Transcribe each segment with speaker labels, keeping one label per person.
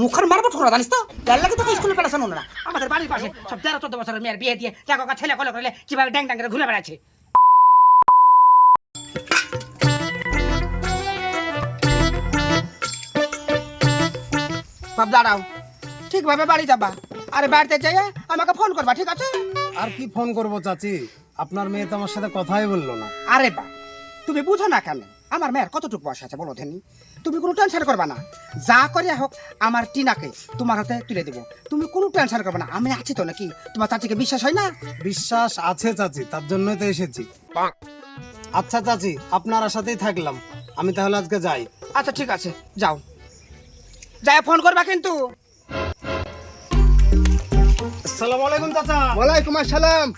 Speaker 1: মুখের মারবো ঠোকরা জানিস তো? যার লাগে তোকে স্কুলে পড়াশোনা না আমাদের বাড়ির পাশে সব তেরো চোদ্দ বছরের মেয়ের বিয়ে দিয়ে দেখো ছেলে কলে করলে কীভাবে ড্যাং ড্যাং করে ঘুরে বেড়াচ্ছে। বাপ দাঁড়াও। ঠিকভাবে বাড়ি যাবা। আরে বাড়িতে যাই আমাকে ফোন করবা ঠিক আছে?
Speaker 2: আর কি ফোন করব চাচি? আপনার মেয়ে তো আমার সাথে কথাই বলল না।
Speaker 1: আরে বা তুমি বুঝো না কেন? আমার মেয়ের কতটুকু বয়স আছে বলো ধেনি? তুমি কোনো টেনশন করবা না। যা করে হোক আমার টিনাকে তোমার হাতে তুলে দেবো। তুমি কোনো টেনশন করবে না। আমি আছি তো নাকি? তোমার চাচিকে বিশ্বাস হয় না?
Speaker 2: বিশ্বাস আছে চাচি তার জন্যই তো এসেছি। আচ্ছা চাচি আপনার সাথেই থাকলাম। আমি তাহলে আজকে যাই।
Speaker 1: আচ্ছা ঠিক আছে। যাও। যাই ফোন করবা কিন্তু।
Speaker 2: আসসালামু আলাইকুম চাচা।
Speaker 3: ওয়ালাইকুম আসসালাম।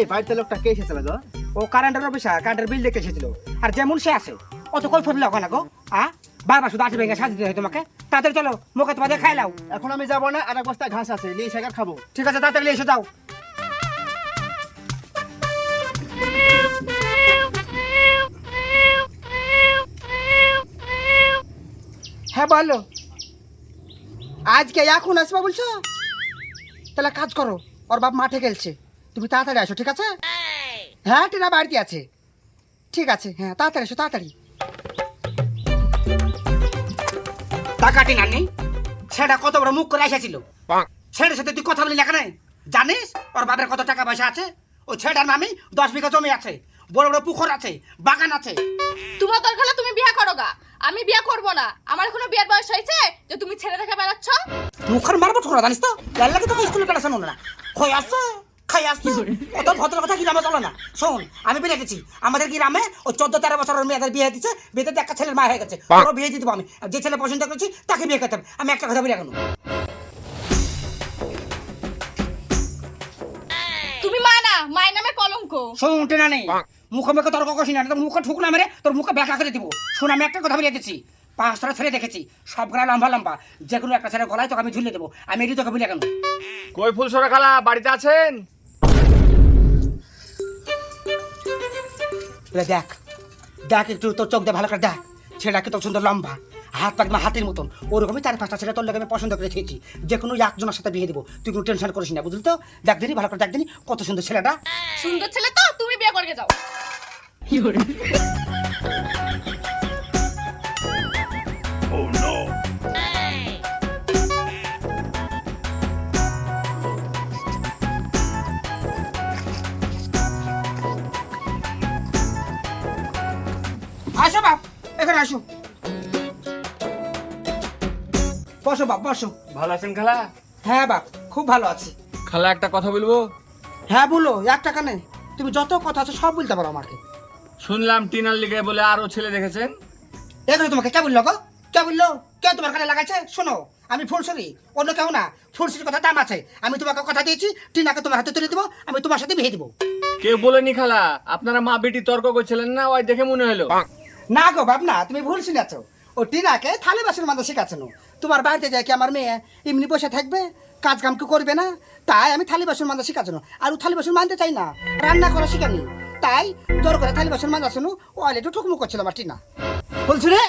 Speaker 3: এই বাড়িতে লোকটা কে এসেছিল গো?
Speaker 1: ও কারেন্টের অফিসার কারেন্টের বিল দেখে এসেছিল? আর যেমন সে আছে অত কই ফেললে ওখানে গো? আ? বারবার শুধু ভেঙে সাজিতে হয় তোমাকে। তাড়াতাড়ি চলো মুখে তোমাদের খাই লাও।
Speaker 3: এখন আমি যাব না আর এক বস্তা ঘাস আছে নিয়ে সেখানে খাব।
Speaker 1: ঠিক আছে তাড়াতাড়ি এসে যাও। হ্যাঁ বলো। আজকে এখন আসবা বলছো? তাহলে কাজ করো ওর বাপ মাঠে গেলছে। তুমি তাড়াতাড়ি আসো ঠিক আছে? হ্যাঁ টিনা বাড়িতে আছে। ঠিক আছে হ্যাঁ তাড়াতাড়ি এসো তাড়াতাড়ি। টাকা টিনা নেই। ছেলেটা কত বড় মুখ করে এসেছিল। ছেলের সাথে তুই কথা বলি লেখা কেন জানিস? ওর বাপের কত টাকা পয়সা আছে? ওই ছেলেটার নামে দশ বিঘা জমি আছে। বড় বড় পুকুর আছে বাগান আছে।
Speaker 4: তোমার দরকার হলে তুমি বিয়ে করো গা। আমি বিয়ে করব না। আমার এখনও বিয়ের বয়স হয়েছে যে তুমি ছেড়ে রেখে বেড়াচ্ছ।
Speaker 1: মুখের মারবো ঠোকরা জানিস তো? যার লাগে তোকে স্কুলে পড়াশোনা না? খই আসছে খাই আসছে অত ভদ্র কথা গ্রামে চলে না। শোন আমি বেড়ে গেছি আমাদের গ্রামে ওই চোদ্দ তেরো বছরের মেয়েদের বিয়ে দিচ্ছে বিয়েতে একটা ছেলের মা হয়ে গেছে। ওরও বিয়ে দিতে আমি। যে ছেলে পছন্দ করেছি তাকে বিয়ে করতে আমি একটা কথা বলি এখন।
Speaker 4: তুমি মা না মায়ের নামে কলঙ্ক।
Speaker 1: শোন টেনা নেই। মুখে মুখে তর্ক করিস না তোর মুখে ঠুক না মেরে তোর মুখে ব্যাখ্যা করে দিব। শোন আমি একটা কথা বলে দিচ্ছি। পাঁচটা ছেলে দেখেছি সব গলা লম্বা লম্বা। যে কোনো একটা ছেলে গলায় তোকে আমি ঝুলিয়ে দেবো। আমি এটি তোকে বলি কেন
Speaker 5: কই ফুলসরা খালা বাড়িতে আছেন?
Speaker 1: এবার দেখ দেখ একটু তোর চোখ দিয়ে ভালো করে দেখ ছেলেটাকে তোর সুন্দর লম্বা হাত পাক হাতের মতন। ওরকমই চার পাঁচটা ছেলে তোর লোক আমি পছন্দ করে খেয়েছি। যে কোনো একজনের সাথে বিয়ে দেবো। তুই কোনো টেনশন করিস না বুঝলি তো? দেখ দিনি ভালো করে দেখ দিনি কত সুন্দর ছেলেটা।
Speaker 4: সুন্দর ছেলে তো তুমি বিয়ে করে যাও।
Speaker 1: আসো বাপ এখানে আসো। বসো বাপ বসো।
Speaker 5: ভালো আছেন খালা?
Speaker 1: হ্যাঁ বাপ খুব ভালো আছি।
Speaker 5: খালা একটা কথা বলব?
Speaker 1: হ্যাঁ বলো এক টাকা নেই। তুমি যত কথা আছে সব বলতে পারো আমাকে।
Speaker 5: শুনলাম টিনার লিগে বলে আরও ছেলে দেখেছেন।
Speaker 1: এগুলো তোমাকে কে বলল গো? কে বলল? কে তোমার কানে লাগাইছে? শোনো আমি ফুলসরি অন্য কেউ না। ফুলসরির কথা দাম আছে। আমি তোমাকে কথা দিয়েছি টিনাকে তোমার হাতে তুলে দেবো আমি তোমার সাথে বিয়ে দেবো।
Speaker 5: কেউ বলেনি খালা আপনারা মা বেটি তর্ক করছিলেন না ওই দেখে মনে হলো।
Speaker 1: না গো বাপ না তুমি ভুল শুনেছ। ও টিনাকে থালে বাসন মাঝে শেখাচ্ছ তোমার বাড়িতে যায় কি আমার মেয়ে এমনি বসে থাকবে? কাজ কাম কি করবে না? তাই আমি থালি বাসন মাঝে শেখাচ্ছ আর ও থালি বাসন মানতে চাই না রান্না করা শেখানি তাই তোর করে থালি বাসন মাজা শুনু ও আলে একটু ঠুকমুক করছিল আমার টিনা। বলছি রে?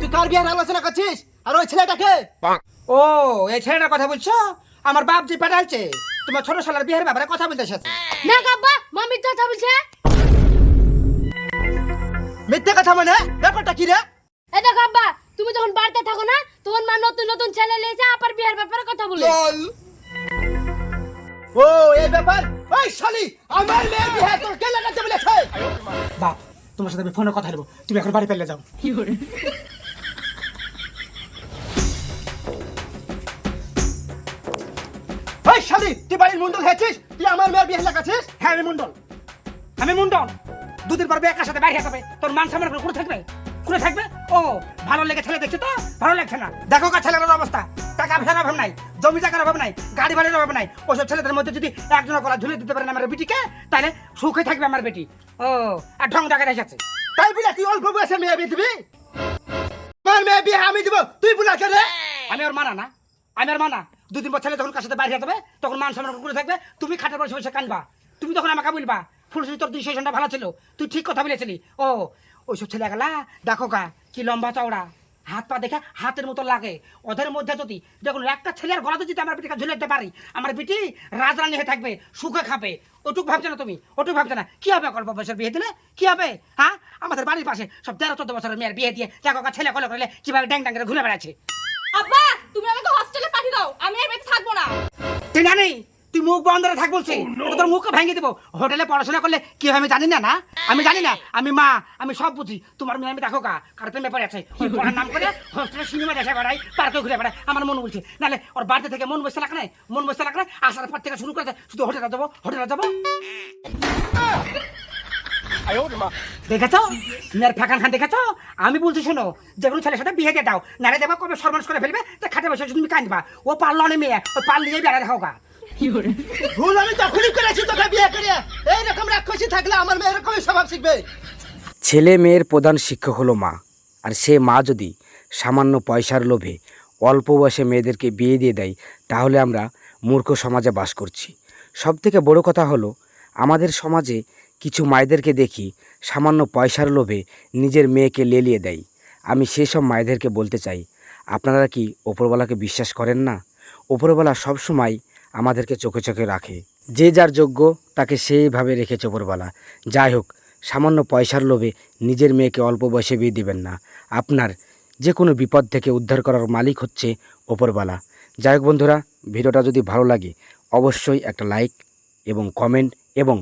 Speaker 3: তুই কার বিয়ের আলোচনা করছিস? আর ওই ছেলেটাকে?
Speaker 1: ও এই ছেলেটার কথা বলছো? আমার বাপ যে পাঠালছে তোমার ছোট সালার বিয়ের ব্যাপারে কথা বলতে এসেছে।
Speaker 4: না কাব্বা মামির চাচা বলছে।
Speaker 3: মিথ্যে কথা মানে ব্যাপারটা কি রে?
Speaker 4: এটা কাব্বা তুমি যখন বাড়িতে থাকো না তখন মা নতুন নতুন ছেলে লিয়েছে আবার বিয়ের ব্যাপারে কথা বলে।
Speaker 3: ও এই ব্যাপার? ওই শালি আমার মেয়ের বিয়ে তোর কে লাগাতে বলেছে?
Speaker 1: বাপ তোমার সাথে আমি ফোনে কথা বলব। তুমি এখন বাড়ি পেলে যাও।
Speaker 3: ওই শালি, তুই বাড়ির মুন্ডল হয়েছিস? তুই আমার মেয়ের বিয়ে লাগাচ্ছিস
Speaker 1: হ্যাঁ আমি মন্ডল। আমি মন্ডল। দুদিন পর একার সাথে বাইরে যাবে। তোর মান সম্মান করে থাকবে? করে থাকবে? ও, ভালো লেগে ছেলে দেখছ তো? ভালো লাগছে না। দেখো কা ছেলের অবস্থা। টাকা পয়সার অভাব নাই, জমি টাকার অভাব নাই, গাড়ি বাড়ির অভাব নাই। ওসব ছেলেদের মধ্যে যদি একজনের গলা ঝুলে দিতে পারেন আমার বেটিকে, তাহলে সুখে থাকবে আমার বেটি। ও, আর ঢং টাকা এসেছে
Speaker 3: তাই বলে তুই অল্প বয়সে মেয়ে বিয়ে দিবি? আমার মেয়ে বিয়ে আমি দিব। তুই রে?
Speaker 1: আমি ওর মানা না। আমি ওর মানা। দুদিন পর ছেলে যখন সাথে বাইরে যাবে, তখন মান সম্মান করে থাকবে, তুমি খাটের বসে বসে কানবা। তুমি তখন আমাকে বলবা ফুলসুরি তোর দুই সেশনটা ভালো ছিল, তুই ঠিক কথা বলেছিলি। ও, ওইসব ছেলে গেলা, দেখো গা, কি লম্বা চওড়া। হাত পা দেখে হাতের মতো লাগে। ওদের মধ্যে যদি দেখুন, একটা ছেলের গলাতে যদি আমার বিটিকে ঝুলে দিতে পারি, আমার বিটি রাজরানি হয়ে থাকবে, সুখে খাবে। ওটুক ভাবছে না তুমি? ওটুক ভাবছে না? কি হবে অল্প বয়সের বিয়ে দিলে? কি হবে? হ্যাঁ? আমাদের বাড়ির পাশে সব তেরো চোদ্দ বছরের মেয়ের বিয়ে দিয়ে, দেখো ছেলে কলে করলে কীভাবে ড্যাং ড্যাং ঘুরে বেড়াচ্ছে।
Speaker 4: আব্বা, তুমি আমাকে হস্টেলে দাও আমি আর বেঁচে থাকব না।
Speaker 1: তুই জানি তুই মুখ বন্ধ করে থাক বলছি। তো তোর মুখকে ভেঙে দেবো। হোটেলে পড়াশোনা করলে কি হয় আমি জানি না না? আমি জানি না আমি মা আমি সব বুঝি। তোমার মেয়ে আমি দেখো কা কার প্রেমে পড়ে আছে। ওই পড়ার নাম করে হোস্টেলে সিনেমা দেখে বেড়াই পার্কে ঘুরে বেড়াই। আমার মন বলছে নাহলে ওর বাড়িতে থেকে মন বসতে লাগলে মন বসতে লাগলে আসার পর থেকে শুরু করেছে শুধু হোটেলে যাব হোটেলে যাব। দেখেছ? মেয়ের ফ্যাকান খান দেখেছ? আমি বলছি শোনো যে কোনো ছেলের সাথে বিয়ে দিয়ে দাও। নারে দেবো কবে সর্বনাশ করে ফেলবে তো খাটে বসে তুমি কাঁদবা। ও পারল না মেয়ে ওই পারলিয়ে বেড়া দেখো গা
Speaker 3: ভুল আমি তখনই করেছি তোকে বিয়ে করে। এইরকম রাক্ষসী থাকলে আমার মেয়ে এরকমই স্বভাব শিখবে?
Speaker 6: ছেলে মেয়ের প্রধান শিক্ষক হলো মা। আর সে মা যদি সামান্য পয়সার লোভে অল্প বয়সে মেয়েদেরকে বিয়ে দিয়ে দেয় তাহলে আমরা মূর্খ সমাজে বাস করছি। সব থেকে বড় কথা হলো আমাদের সমাজে কিছু মায়েদেরকে দেখি সামান্য পয়সার লোভে নিজের মেয়েকে লেলিয়ে দেয়। আমি সেসব মায়েদেরকে বলতে চাই, আপনারা কি ওপরওয়ালাকে বিশ্বাস করেন না? ওপরওয়ালা সবসময় আমাদেরকে চোখে চোখে রাখে। যে যার যোগ্য, তাকে সেইভাবে রেখেছে ওপরওয়ালা। যাই হোক, সামান্য পয়সার লোভে নিজের মেয়েকে অল্প বয়সে বিয়ে দেবেন না। আপনার যে কোনো বিপদ থেকে উদ্ধার করার মালিক হচ্ছে ওপরওয়ালা। যাই হোক বন্ধুরা, ভিডিওটা যদি ভালো লাগে, অবশ্যই একটা লাইক এবং কমেন্ট এবং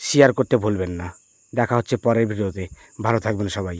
Speaker 6: শেয়ার করতে ভুলবেন না। দেখা হচ্ছে পরের ভিডিওতে। ভালো থাকবেন সবাই।